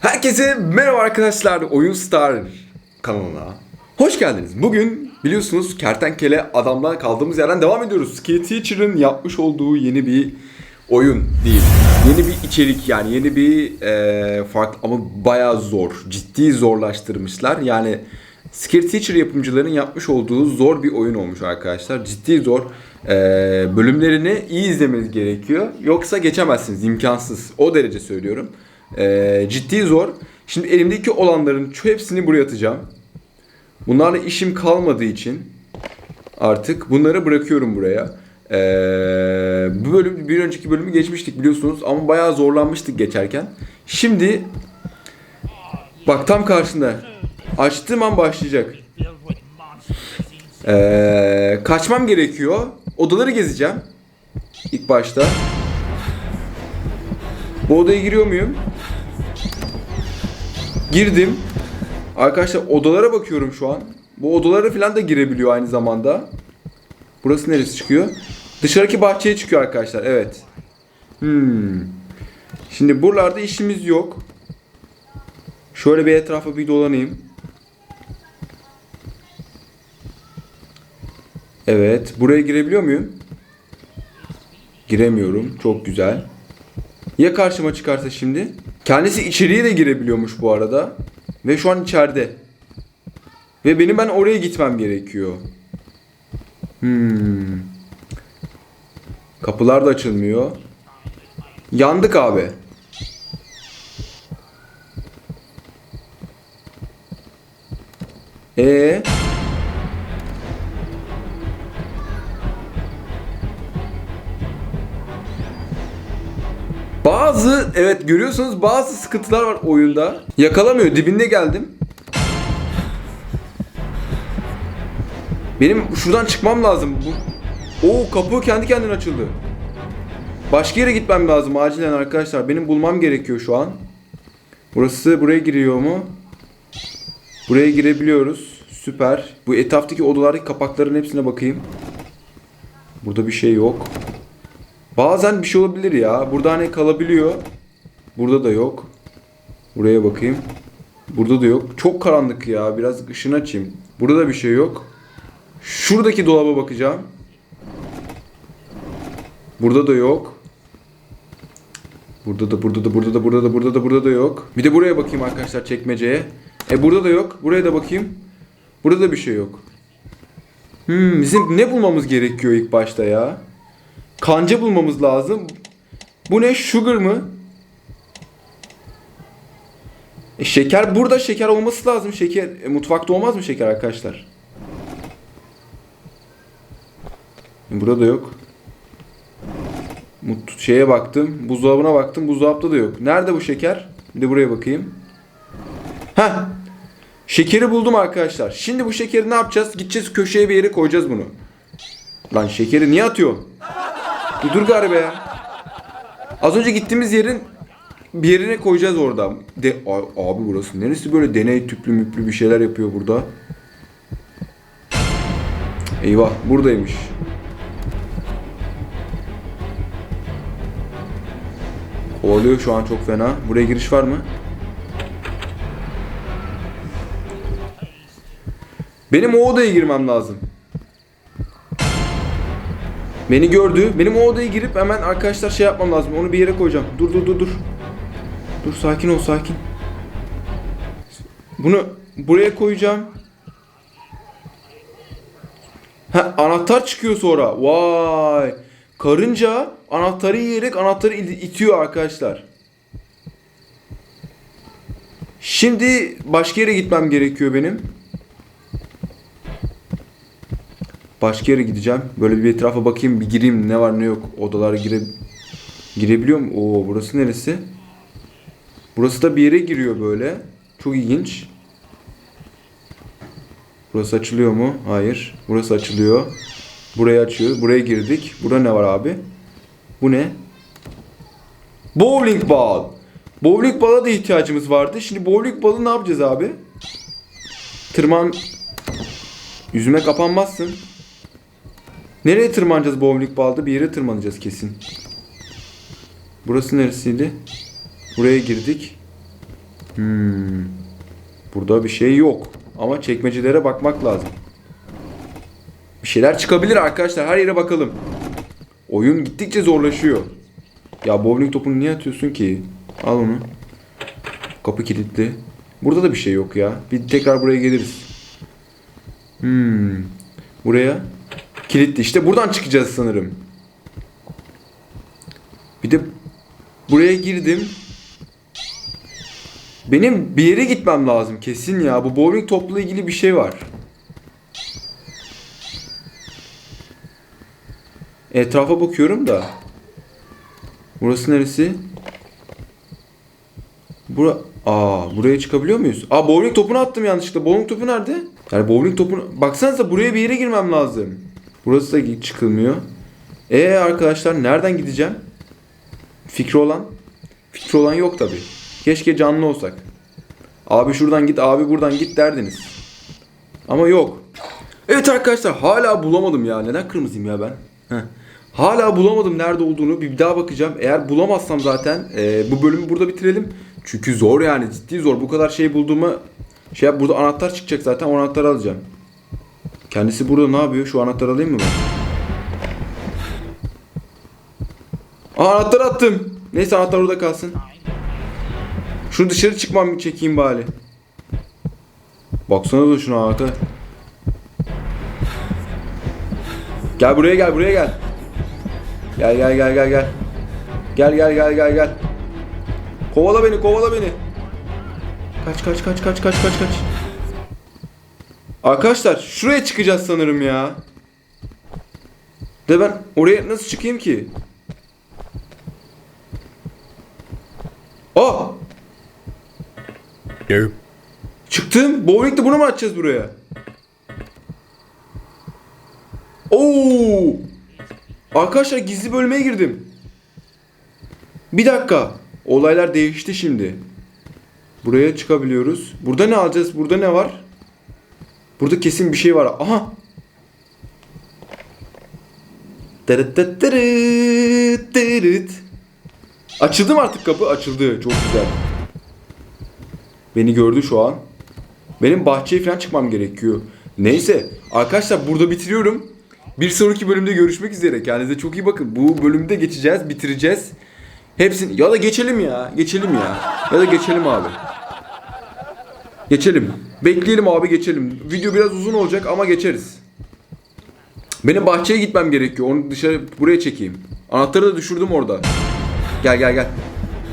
Herkese merhaba arkadaşlar. Oyun Star kanalına hoş geldiniz. Bugün biliyorsunuz kertenkele adamla kaldığımız yerden devam ediyoruz. Skill Teacher'ın yapmış olduğu yeni bir oyun değil. Yeni bir içerik yani yeni bir e, farklı ama bayağı zor. Ciddi zorlaştırmışlar. Yani Skill Teacher yapımcılarının yapmış olduğu zor bir oyun olmuş arkadaşlar. Ciddi zor. E, bölümlerini iyi izlemeniz gerekiyor. Yoksa geçemezsiniz. imkansız. O derece söylüyorum. Ee, ciddi zor. Şimdi elimdeki olanların ço- hepsini buraya atacağım. Bunlarla işim kalmadığı için artık bunları bırakıyorum buraya. Ee, bu bölüm bir önceki bölümü geçmiştik biliyorsunuz ama bayağı zorlanmıştık geçerken. Şimdi bak tam karşında açtığım an başlayacak. Ee, kaçmam gerekiyor. Odaları gezeceğim. İlk başta. Bu odaya giriyor muyum? Girdim. Arkadaşlar odalara bakıyorum şu an. Bu odalara falan da girebiliyor aynı zamanda. Burası neresi çıkıyor? Dışarıki bahçeye çıkıyor arkadaşlar. Evet. Hmm. Şimdi buralarda işimiz yok. Şöyle bir etrafa bir dolanayım. Evet. Buraya girebiliyor muyum? Giremiyorum. Çok güzel. Ya karşıma çıkarsa şimdi? Kendisi içeriye de girebiliyormuş bu arada. Ve şu an içeride. Ve benim ben oraya gitmem gerekiyor. Hmm. Kapılar da açılmıyor. Yandık abi. E Bazı evet görüyorsunuz bazı sıkıntılar var oyunda. Yakalamıyor. Dibinde geldim. Benim şuradan çıkmam lazım. Bu Oo kapı kendi kendine açıldı. Başka yere gitmem lazım acilen arkadaşlar. Benim bulmam gerekiyor şu an. Burası buraya giriyor mu? Buraya girebiliyoruz. Süper. Bu etraftaki odalardaki kapakların hepsine bakayım. Burada bir şey yok. Bazen bir şey olabilir ya. Burada hani kalabiliyor. Burada da yok. Buraya bakayım. Burada da yok. Çok karanlık ya. Biraz ışını açayım. Burada da bir şey yok. Şuradaki dolaba bakacağım. Burada da yok. Burada da burada da burada da burada da burada da burada da yok. Bir de buraya bakayım arkadaşlar çekmeceye. E burada da yok. Buraya da bakayım. Burada da bir şey yok. Hmm, bizim ne bulmamız gerekiyor ilk başta ya? Kanca bulmamız lazım. Bu ne? Sugar mı? E, şeker burada şeker olması lazım. Şeker e, mutfakta olmaz mı şeker arkadaşlar? E, burada da yok. Mut şeye baktım. Buzdolabına baktım. Buzdolapta da yok. Nerede bu şeker? Bir de buraya bakayım. Heh. Şekeri buldum arkadaşlar. Şimdi bu şekeri ne yapacağız? Gideceğiz köşeye bir yere koyacağız bunu. Lan şekeri niye atıyorsun? Bir dur garibe ya. Az önce gittiğimiz yerin bir yerine koyacağız orada. De abi burası neresi böyle deney tüplü müplü bir şeyler yapıyor burada. Eyvah buradaymış. Kovalıyor şu an çok fena. Buraya giriş var mı? Benim o odaya girmem lazım. Beni gördü. Benim o odaya girip hemen arkadaşlar şey yapmam lazım. Onu bir yere koyacağım. Dur dur dur dur. Dur sakin ol sakin. Bunu buraya koyacağım. Ha anahtar çıkıyor sonra. Vay. Karınca anahtarı yiyerek anahtarı it- itiyor arkadaşlar. Şimdi başka yere gitmem gerekiyor benim. Başka yere gideceğim. Böyle bir etrafa bakayım, bir gireyim ne var ne yok. Odalara gire girebiliyor mu? Oo burası neresi? Burası da bir yere giriyor böyle. Çok ilginç. Burası açılıyor mu? Hayır. Burası açılıyor. Burayı açıyor. Buraya girdik. Burada ne var abi? Bu ne? Bowling ball. Bowling ball'a da ihtiyacımız vardı. Şimdi bowling ball'ı ne yapacağız abi? Tırman... Yüzüme kapanmazsın. Nereye tırmanacağız bowling ball'da? Bir yere tırmanacağız kesin. Burası neresiydi? Buraya girdik. Hmm. Burada bir şey yok. Ama çekmecelere bakmak lazım. Bir şeyler çıkabilir arkadaşlar. Her yere bakalım. Oyun gittikçe zorlaşıyor. Ya bowling topunu niye atıyorsun ki? Al onu. Kapı kilitli. Burada da bir şey yok ya. Bir tekrar buraya geliriz. Hmm. Buraya kilitli. İşte buradan çıkacağız sanırım. Bir de buraya girdim. Benim bir yere gitmem lazım kesin ya. Bu bowling topla ilgili bir şey var. Etrafa bakıyorum da. Burası neresi? Bura Aa, buraya çıkabiliyor muyuz? Aa bowling topunu attım yanlışlıkla. Bowling topu nerede? Yani bowling topunu... Baksanıza buraya bir yere girmem lazım. Burası da çıkılmıyor. Ee arkadaşlar nereden gideceğim? Fikri olan? Fikri olan yok tabi. Keşke canlı olsak. Abi şuradan git, abi buradan git derdiniz. Ama yok. Evet arkadaşlar hala bulamadım ya. Neden kırmızıyım ya ben? Heh. Hala bulamadım nerede olduğunu. Bir daha bakacağım. Eğer bulamazsam zaten e, bu bölümü burada bitirelim. Çünkü zor yani ciddi zor. Bu kadar şey bulduğuma şey burada anahtar çıkacak zaten. O anahtarı alacağım. Kendisi burada ne yapıyor? Şu anahtarı alayım mı ben? Aa anahtar attım. Neyse anahtar orada kalsın. Şunu dışarı çıkmam çekeyim bari. Baksana da şuna arka. Gel buraya gel buraya gel. Gel gel gel gel gel. Gel gel gel gel gel. Kovala beni kovala beni. Kaç kaç kaç kaç kaç kaç kaç. Arkadaşlar şuraya çıkacağız sanırım ya. De ben oraya nasıl çıkayım ki? Aa! Nope. Çıktım. Bowling'de bunu mu açacağız buraya? Oo! Arkadaşlar gizli bölmeye girdim. Bir dakika. Olaylar değişti şimdi. Buraya çıkabiliyoruz. Burada ne alacağız? Burada ne var? Burada kesin bir şey var. Aha! Tırıt tırıt tırıt tırıt. Açıldı mı artık kapı? Açıldı. Çok güzel. Beni gördü şu an. Benim bahçeye falan çıkmam gerekiyor. Neyse arkadaşlar burada bitiriyorum. Bir sonraki bölümde görüşmek üzere. Kendinize çok iyi bakın. Bu bölümde geçeceğiz, bitireceğiz. Hepsini ya da geçelim ya. Geçelim ya. Ya da geçelim abi. Geçelim. Bekleyelim abi geçelim. Video biraz uzun olacak ama geçeriz. Benim bahçeye gitmem gerekiyor. Onu dışarı buraya çekeyim. Anahtarı da düşürdüm orada. Gel gel gel.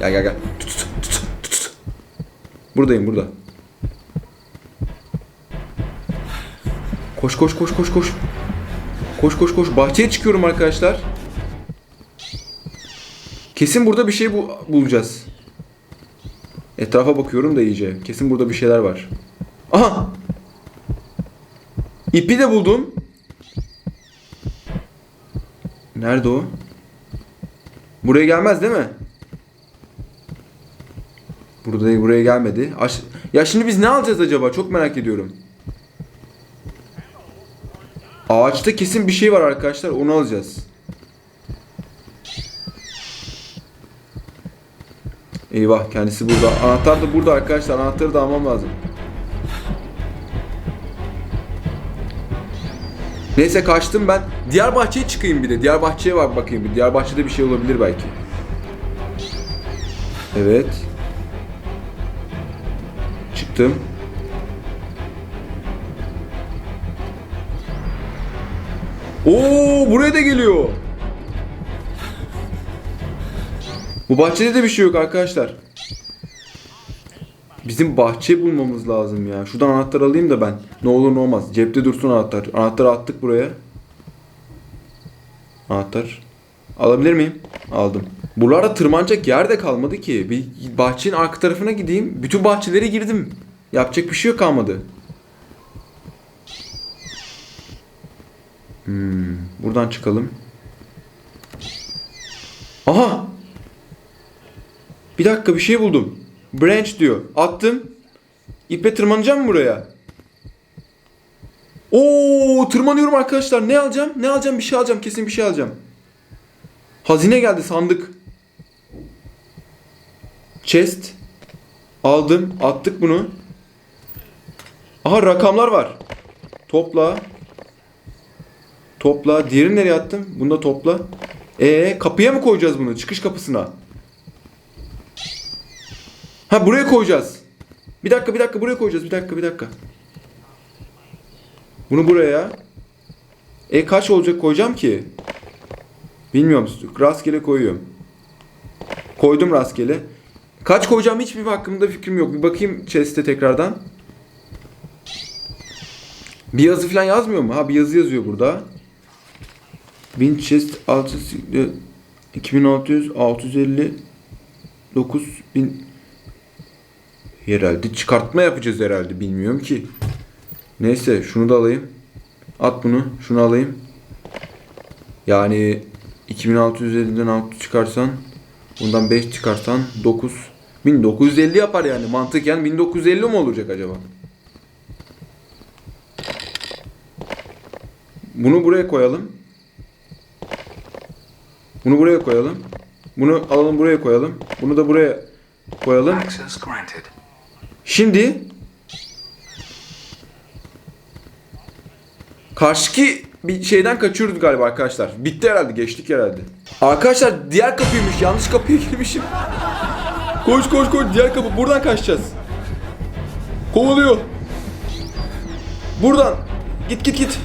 Gel gel gel. Tut tut tut tut. Buradayım burada. Koş koş koş koş koş. Koş koş koş. Bahçeye çıkıyorum arkadaşlar. Kesin burada bir şey bu bulacağız. Etrafa bakıyorum da iyice. Kesin burada bir şeyler var. Aha! İpi de buldum. Nerede o? Buraya gelmez değil mi? Burada buraya gelmedi. Aş- ya şimdi biz ne alacağız acaba? Çok merak ediyorum. Ağaçta kesin bir şey var arkadaşlar. Onu alacağız. Eyvah kendisi burada. Anahtar da burada arkadaşlar. Anahtarı da almam lazım. Neyse kaçtım ben. Diğer bahçeye çıkayım bir de. Diğer bahçeye var bakayım bir. Diğer bahçede bir şey olabilir belki. Evet. Çıktım. Oo buraya da geliyor. Bu bahçede de bir şey yok arkadaşlar. Bizim bahçe bulmamız lazım ya. Şuradan anahtar alayım da ben. Ne olur ne olmaz. Cepte dursun anahtar. Anahtarı attık buraya. Anahtar. Alabilir miyim? Aldım. Buralarda tırmanacak yer de kalmadı ki. Bir bahçenin arka tarafına gideyim. Bütün bahçelere girdim. Yapacak bir şey yok kalmadı. Hmm, buradan çıkalım. Aha! Bir dakika bir şey buldum. Branch diyor. Attım. İpe tırmanacağım buraya? Oo, tırmanıyorum arkadaşlar. Ne alacağım? Ne alacağım? Bir şey alacağım. Kesin bir şey alacağım. Hazine geldi sandık. Chest. Aldım. Attık bunu. Aha rakamlar var. Topla. Topla. Diğerini nereye attım? Bunu da topla. E kapıya mı koyacağız bunu? Çıkış kapısına. Ha buraya koyacağız. Bir dakika bir dakika buraya koyacağız. Bir dakika bir dakika. Bunu buraya. E kaç olacak koyacağım ki? Bilmiyorum. Rastgele koyuyorum. Koydum rastgele. Kaç koyacağım hiçbir hakkında fikrim yok. Bir bakayım chest'e tekrardan. Bir yazı falan yazmıyor mu? Ha bir yazı yazıyor burada. 1000 chest 600 2600 650 9000 herhalde çıkartma yapacağız herhalde bilmiyorum ki. Neyse şunu da alayım. At bunu. Şunu alayım. Yani 2650'den 6 çıkarsan bundan 5 çıkarsan 9 1950 yapar yani mantıken 1950 mi olacak acaba? Bunu buraya koyalım. Bunu buraya koyalım. Bunu alalım buraya koyalım. Bunu da buraya koyalım. Şimdi karşıki bir şeyden kaçıyoruz galiba arkadaşlar. Bitti herhalde, geçtik herhalde. Arkadaşlar diğer kapıymış. Yanlış kapıya girmişim. Koş koş koş diğer kapı. Buradan kaçacağız. Kovalıyor. Buradan. Git git git.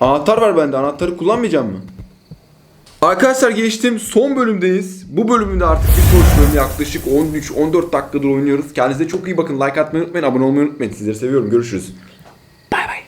Anahtar var bende. Anahtarı kullanmayacağım mı? Arkadaşlar geçtim son bölümdeyiz. Bu bölümde artık bir sonraki bölüm yaklaşık 13-14 dakikadır oynuyoruz. Kendinize çok iyi bakın. Like atmayı unutmayın. Abone olmayı unutmayın. Sizleri seviyorum. Görüşürüz.